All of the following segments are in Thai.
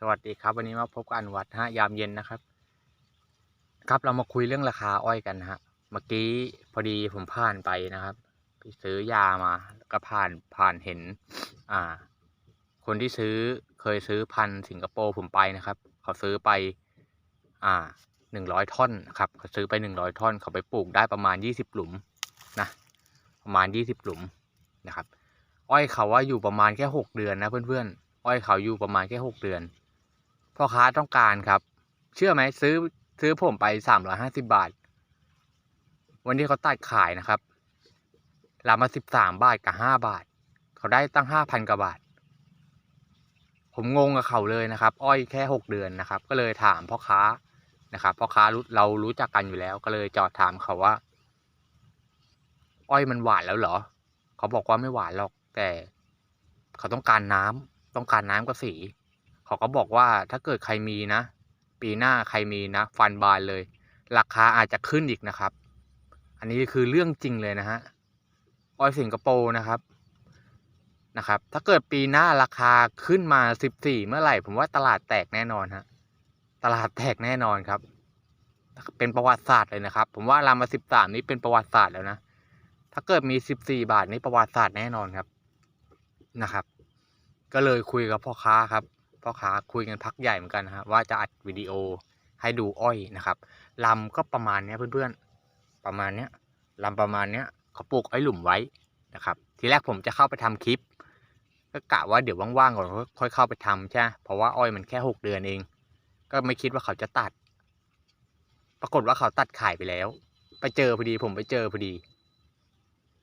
สวัสดีครับ วันนี้มาพบกับอันวัฒน์ฮะยามเย็นนะครับ ครับเรามาคุยเรื่องราคาอ้อยกันนะฮะเมื่อกี้พอดีผมผ่านไปนะครับไปซื้อยามาแล้วก็ผ่านผ่านเห็น อ่า คนที่ซื้อเคยซื้อพันสิงคโปร์ผมไปนะครับ เขาซื้อไป อ่าหนึ่งร้อยท่อนนะครับเขาซื้อไปหนึ่งร้อยท่อน เขาไปปลูกได้ประมาณยี่สิบหลุมนะประมาณยี่สิบหลุมนะครับ อ้อยเขาว่าอยู่ประมาณแค่หกเดือนนะเพื่อนๆอ้อยเขาอยู่ประมาณแค่หกเดือน พ่อค้าต้องการครับ เชื่อไหมซื้อซื้อผมไปสามร้อยห้าสิบบาท วันที่เขาตัดขายนะครับรามาสิบสามบาทกับห้าบาท เขาได้ตั้งห้าพันกว่าบาท ผมงงกับเขาเลยนะครับ อ้อยแค่หกเดือนนะครับ ก็เลยถามพ่อค้านะครับพ่อค้ารู้เรารู้จักกันอยู่แล้ว ก็เลยจอดถามเขาว่า อ้อยมันหวานแล้วเหรอ เขาบอกว่าไม่หวานหรอก แต่ เขาต้องการน้ำต้องการน้ำกับสี เขาก็บอกว่าถ้าเกิดใครมีนะ ปีหน้าใครมีนะ ฟันบานเลย ราคาอาจจะขึ้นอีกนะครับ อันนี้คือเรื่องจริงเลยนะฮะออยสิงคโปร์นะครับนะครับ ถ้าเกิดปีหน้าราคาขึ้นมาสิบสี่เมื่อไหร่ ผมว่าตลาดแตกแน่นอนฮะตลาดแตกแน่นอนครับ เป็นประวัติศาสตร์เลยนะครับ ผมว่ารามาสิบสามนี้เป็นประวัติศาสตร์แล้วนะถ้าเกิดมีสิบสี่บาทนี่ประวัติศาสตร์แน่นอนครับนะครับ ก็เลยคุยกับพ่อค้าครับ พ่อค้าคุยกันพักใหญ่เหมือนกันนะฮะว่าจะอัดวิดีโอให้ดูอ้อยนะครับลำก็ประมาณนี้เพื่อนๆประมาณนี้ลำประมาณนี้เขาปลูกไอ้หลุมไว้นะครับ ทีแรกผมจะเข้าไปทำคลิป ก็กะว่าเดี๋ยวว่างๆก่อนค่อยเข้าไปทำใช่เพราะว่าอ้อยมันแค่หกเดือนเอง ก็ไม่คิดว่าเขาจะตัด ปรากฏว่าเขาตัดขายไปแล้ว ไปเจอพอดีผมไปเจอพอดี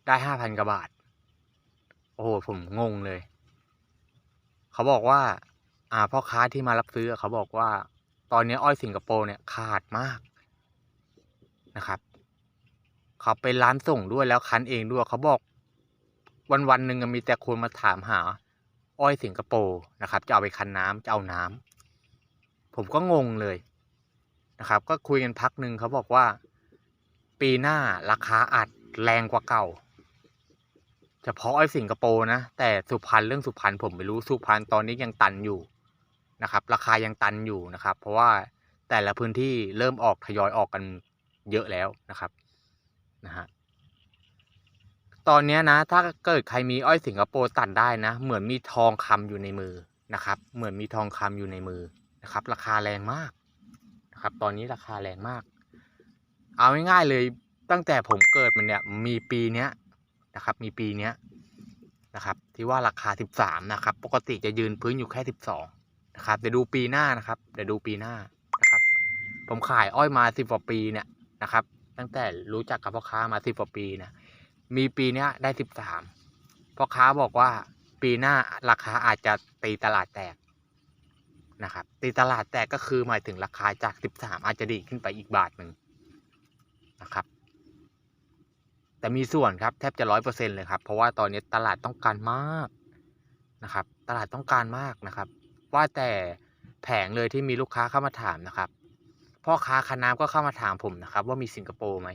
ได้ห้าพันกว่าบาท โอ้โหผมงงเลย เขาบอกว่า อ่าพ่อค้าที่มารับซื้อเขาบอกว่า ตอนนี้อ้อยสิงคโปร์เนี่ยขาดมากนะครับเขาเป็นร้านส่งด้วยแล้วคั้นเองด้วยเขาบอก วันวันหนึ่งมีแต่คนมาถามหา อ้อยสิงคโปร์นะครับ จะเอาไปคั้นน้ำจะเอาน้ำผมก็งงเลยนะครับ ก็คุยกันพักหนึ่งเขาบอกว่า ปีหน้าราคาอาจแรงกว่าเก่าเฉพาะไอ้สิงคโปร์นะ แต่สุพรรณเรื่องสุพรรณผมไม่รู้สุพรรณตอนนี้ยังตันอยู่ นะครับราคายังตันอยู่นะครับ เพราะว่าแต่ละพื้นที่เริ่มออกทยอยออกกันเยอะแล้วนะครับนะฮะตอนนี้นะถ้าเกิดใครมีอ้อยสิงคโปร์ตัดได้นะ เหมือนมีทองคำอยู่ในมือนะครับ เหมือนมีทองคำอยู่ในมือนะครับ ราคาแรงมากนะครับ ตอนนี้ราคาแรงมาก เอาง่ายๆเลยตั้งแต่ผมเกิดมันเนี่ยมีปีเนี้ยนะครับ มีปีเนี้ยนะครับ ที่ว่าราคา 13 นะครับ ปกติจะยืนพื้นอยู่แค่ 12 นะครับเดี๋ยวดูปีหน้านะครับ เดี๋ยวดูปีหน้านะครับ ผมขายอ้อยมาสิบกว่าปีเนี่ยนะครับ ตั้งแต่รู้จักกับพ่อค้ามาสิบกว่าปีนี่ยมีปีเนี้ยได้13พ่อค้าบอกว่าปีหน้าราคาอาจจะตีตลาดแตกนะครับตีตลาดแตกก็คือหมายถึงราคาจาก13อาจจะดีขึ้นไปอีกบาทหนึ่งนะครับแต่มีส่วนครับแทบจะร้อยเปอร์เซ็นเลยครับ เพราะว่าตอนนี้ตลาดต้องการมากนะครับ ตลาดต้องการมากนะครับ ว่าแต่แผงเลยที่มีลูกค้าเข้ามาถามนะครับ พ่อค้าคาน้ำก็เข้ามาถามผมนะครับ ว่ามีสิงคโปร์ไหม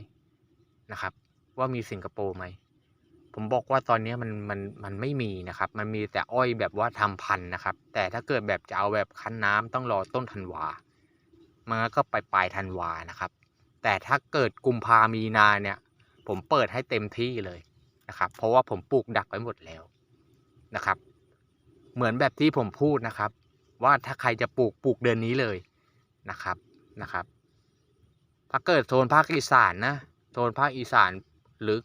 นะครับ ว่ามีสิงคโปร์ไหมผมบอกว่าตอนนี้มันมันมันไม่มีนะครับ มันมีแต่อ้อยแบบว่าทำพันนะครับ แต่ถ้าเกิดแบบจะเอาแบบคั้นน้ำต้องรอต้นธันวามันก็ไปปลายธันวานะครับ แต่ถ้าเกิดกุมภามีนาเนี่ย ผมเปิดให้เต็มที่เลยนะครับ เพราะว่าผมปลูกดักไว้หมดแล้วนะครับ เหมือนแบบที่ผมพูดนะครับ ว่าถ้าใครจะปลูกปลูกเดือนนี้เลยนะครับนะครับ ถ้าเกิดโซนภาคอีสานนะโซนภาคอีสานหรือ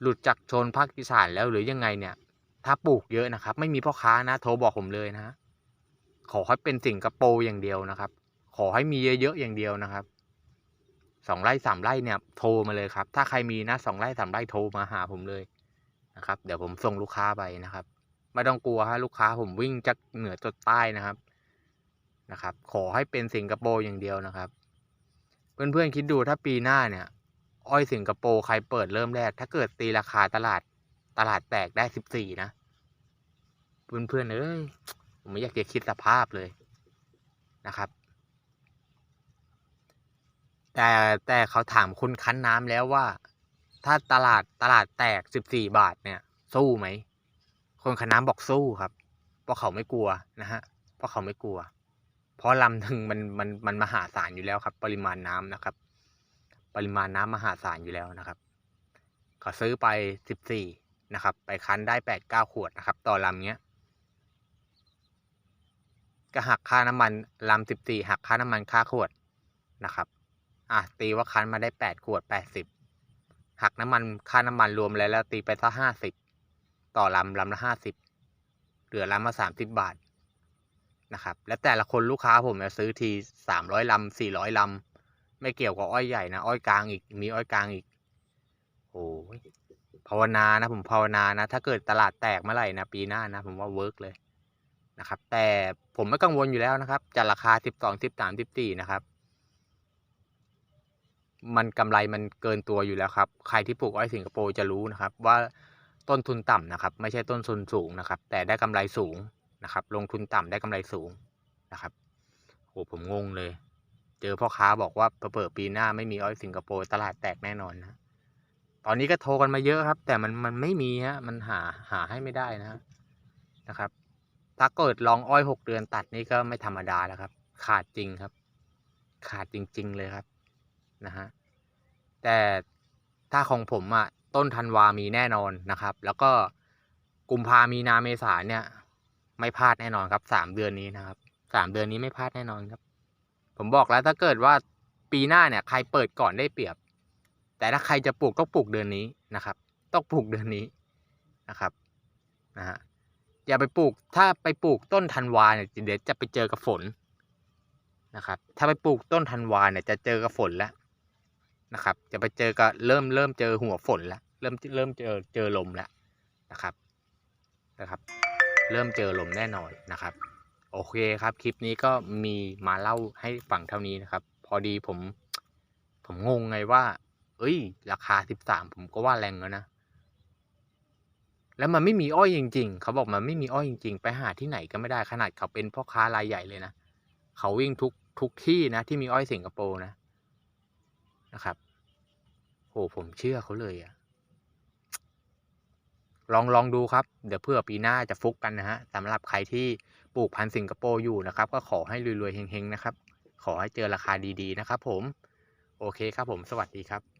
หลุดจากโซนภาคอีสานแล้วหรือยังไงเนี่ย ถ้าปลูกเยอะนะครับ ไม่มีพ่อค้านะโทรบอกผมเลยนะขอให้เป็นสิงคโปร์อย่างเดียวนะครับ ขอให้มีเยอะๆอย่างเดียวนะครับสองไร่สามไร่เนี่ยโทรมาเลยครับ ถ้าใครมีนะสองไร่สามไร่โทรมาหาผมเลยนะครับ เดี๋ยวผมส่งลูกค้าไปนะครับ ไม่ต้องกลัวฮะลูกค้าผมวิ่งจากเหนือจดใต้นะครับนะครับ ขอให้เป็นสิงคโปร์อย่างเดียวนะครับ เพื่อนๆคิดดูถ้าปีหน้าเนี่ย อ้อยสิงคโปร์ใครเปิดเริ่มแรก ถ้าเกิดตีราคาตลาดตลาดแตกได้สิบสี่นะ เพื่อนๆเอ้ยผมไม่อยากจะคิดสภาพเลยนะครับ แต่แต่เขาถามคนคั้นน้ำแล้วว่า ถ้าตลาดตลาดแตกสิบสี่บาทเนี่ย สู้ไหม คนขน้ำบอกสู้ครับ เพราะเขาไม่กลัวนะฮะ เพราะเขาไม่กลัว เพราะลำหนึ่งมันมันมันมหาศาลอยู่แล้วครับ ปริมาณน้ำนะครับ ปริมาณน้ำมหาศาลอยู่แล้วนะครับเขาซื้อไปสิบสี่นะครับ ไปคั้นได้แปดเก้าขวดนะครับ ต่อลำเนี้ยก็หักค่าน้ำมันลำสิบสี่หักค่าน้ำมันค่าขวดนะครับ อะตีว่าคั้นมาได้แปดขวดแปดสิบหักน้ำมันค่าน้ำมันรวมแล้วแล้วตีไปสักห้าสิบ ต่อลำลำละห้าสิบเหลือลำมาสามสิบบาทนะครับ แล้วแต่ละคนลูกค้าผมจะซื้อทีสามร้อยลำสี่ร้อยลำไม่เกี่ยวกับอ้อยใหญ่นะอ้อยกลางอีกมีอ้อยกลางอีกโอ้ยภาวนานะผมภาวนานะ ถ้าเกิดตลาดแตกเมื่อไหร่นะปีหน้านะผมว่าเวิร์กเลยนะครับ แต่ผมไม่กังวลอยู่แล้วนะครับจะราคาสิบสองสิบสามสิบสี่นะครับ มันกำไรมันเกินตัวอยู่แล้วครับ ใครที่ปลูกอ้อยสิงคโปร์จะรู้นะครับ ว่า ต้นทุนต่ำนะครับ ไม่ใช่ต้นทุนสูงนะครับ แต่ได้กำไรสูงนะครับ ลงทุนต่ำได้กำไรสูงนะครับโหผมงงเลย เจอพ่อค้าบอกว่าเปิดปีหน้าไม่มีอ้อยสิงคโปร์ตลาดแตกแน่นอนนะตอนนี้ก็โทรกันมาเยอะครับ แต่มันมันไม่มีฮะมันหาหาให้ไม่ได้นะนะครับ ถ้าเกิดลองอ้อยหกเดือนตัดนี่ก็ไม่ธรรมดาแล้วครับ ขาดจริงครับ ขาดจริง ๆ เลยครับนะฮะแต่ถ้าของผมอะ ต้นธันวามีแน่นอนนะครับ แล้วก็กุมภามีนาเมษาเนี่ย ไม่พลาดแน่นอนครับสามเดือนนี้นะครับสามเดือนนี้ไม่พลาดแน่นอนครับ ผมบอกแล้วถ้าเกิดว่าปีหน้าเนี่ย ใครเปิดก่อนได้เปรียบ แต่ถ้าใครจะปลูกต้องปลูกเดือนนี้นะครับ ต้องปลูกเดือนนี้นะครับนะฮะอย่าไปปลูกถ้าไปปลูกต้นธันวาเนี่ยเดี๋ยวจะไปเจอกับฝนนะครับ ถ้าไปปลูกต้นธันวาเนี่ยจะเจอกับฝนแล้ว นะครับ จะไปเจอกับเริ่มเริ่มเจอหัวฝนแล้วเริ่มเริ่มเจอเจอลมแล้วนะครับนะครับ เริ่มเจอลมแน่นอนนะครับ โอเคครับ คลิปนี้ก็มีมาเล่าให้ฟังเท่านี้นะครับ พอดีผม ผมงงไงว่า เอ้ย ราคาสิบสามผมก็ว่าแรงแล้วนะแล้วมันไม่มีอ้อยจริง ๆ เขาบอกมันไม่มีอ้อยจริง ๆ ไปหาที่ไหนก็ไม่ได้ขนาดเขาเป็นพ่อค้ารายใหญ่เลยนะ เขาวิ่งทุกทุกที่นะที่มีอ้อยสิงคโปร์นะ นะครับ โหผมเชื่อเขาเลยอะลองลองดูครับ เดี๋ยวเพื่อปีหน้าจะฟุกกันนะฮะสำหรับใครที่ปลูกพันธุ์สิงคโปร์อยู่นะครับ ก็ขอให้รวยๆเฮงๆนะครับ ขอให้เจอราคาดีๆนะครับ ผม โอเคครับผม สวัสดีครับ